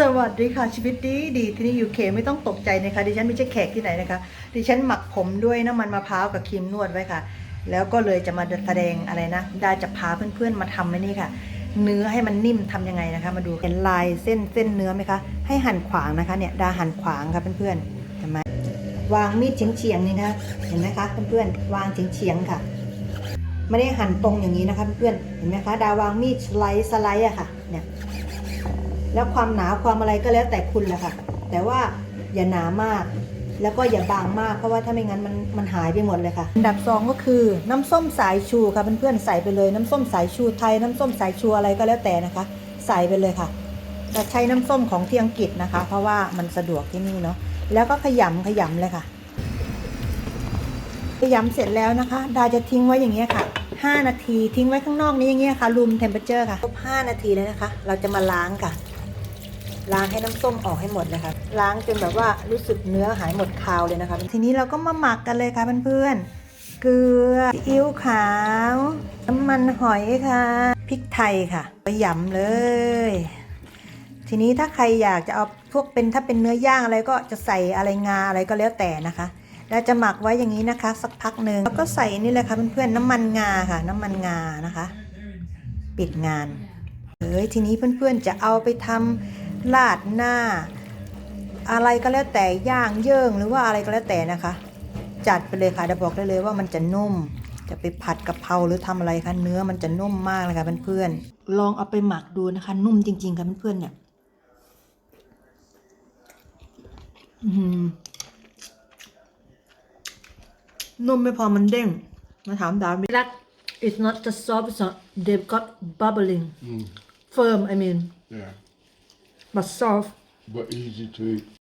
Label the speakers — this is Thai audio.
Speaker 1: สวัสดีค่ะชีวิตดีดีที่นี่ยูเคไม่ต้องตกใจนะคะดิฉันไม่ใช่แขกที่ไหนนะคะ ดิฉันหมักผมด้วยน้ำมันมะพร้าวกับครีมนวดไว้ค่ะ แล้วก็เลยจะมาแสดงอะไรนะดาจะพาเพื่อนๆมาทำไอ้นี่ค่ะ เนื้อให้มันนิ่มทำยังไงนะคะ มาดูเห็นลายเส้นเส้นเนื้อไหมคะ ให้หั่นขวางนะคะเนี่ยดาหั่นขวางค่ะเพื่อนๆเห็นไหมวางมีดเฉียงๆนี่นะเห็นไหมคะเพื่อนๆวางเฉียงๆค่ะไม่ได้หั่นตรงอย่างนี้นะคะเพื่อนๆเห็นไหมคะดาวางมีดสไลด์สไลด์อะค่ะเนี่ย แล้วความหนาความอะไรก็แล้วแต่คุณแหละค่ะ แต่ว่าอย่าหนามาก แล้วก็อย่าบางมากเพราะว่าถ้าไม่งั้นมันมันหายไปหมดเลยค่ะอันดับสองก็คือน้ำส้มสายชูค่ะเพื่อนๆใส่ไปเลยน้ำส้มสายชูไทยน้ำส้มสายชูอะไรก็แล้วแต่นะคะ ใส่ไปเลยค่ะจะใช้น้ำส้มของที่อังกฤษนะคะ เพราะว่ามันสะดวกที่นี่เนาะแล้วก็ขยำขยำเลยค่ะ ขยำเสร็จแล้วนะคะ ดาจะทิ้งไว้อย่างเงี้ยค่ะ 5 นาทีทิ้งไว้ข้างนอกนี้อย่างเงี้ยค่ะรูมเทมเปอร์เจอร์ค่ะครบ5นาทีแล้วนะคะ เราจะมาล้างค่ะ ล้างให้น้ำส้มออกให้หมดเลยค่ะล้างจนแบบว่ารู้สึกเนื้อหายหมดคาวเลยนะคะ ทีนี้เราก็มาหมักกันเลยค่ะเพื่อนๆเกลือซีอิ๊วขาวน้ำมันหอยค่ะพริกไทยค่ะไปหยำเลย ทีนี้ถ้าใครอยากจะเอาพวกเป็นถ้าเป็นเนื้อย่างอะไรก็จะใส่อะไรงาอะไรก็แล้วแต่นะคะเราจะหมักไว้อย่างนี้นะคะ สักพักหนึ่งแล้วก็ใส่นี่เลยค่ะเพื่อนๆน้ำมันงาค่ะ น้ำมันงานะคะ ปิดงานเอ้ยทีนี้เพื่อนๆจะเอาไปทำ ราดหน้า อะไรก็แล้วแต่ย่างเยิ่งหรือว่าอะไรก็แล้วแต่นะคะ จัดไปเลยค่ะเดี๋ยวบอกได้เลยว่ามันจะนุ่ม จะไปผัดกะเพราหรือทำอะไรคะเนื้อมันจะนุ่มมากเลยค่ะเพื่อนๆลองเอาไปหมักดูนะคะ นุ่มจริงๆค่ะเพื่อนๆเนี่ยอื้อหือนุ่มไม่พอมันเด้งมาถามดาวมีรัก it's not just soft it's not they've got bubbling firm I mean
Speaker 2: Yeah,
Speaker 1: soft
Speaker 2: but easy to eat.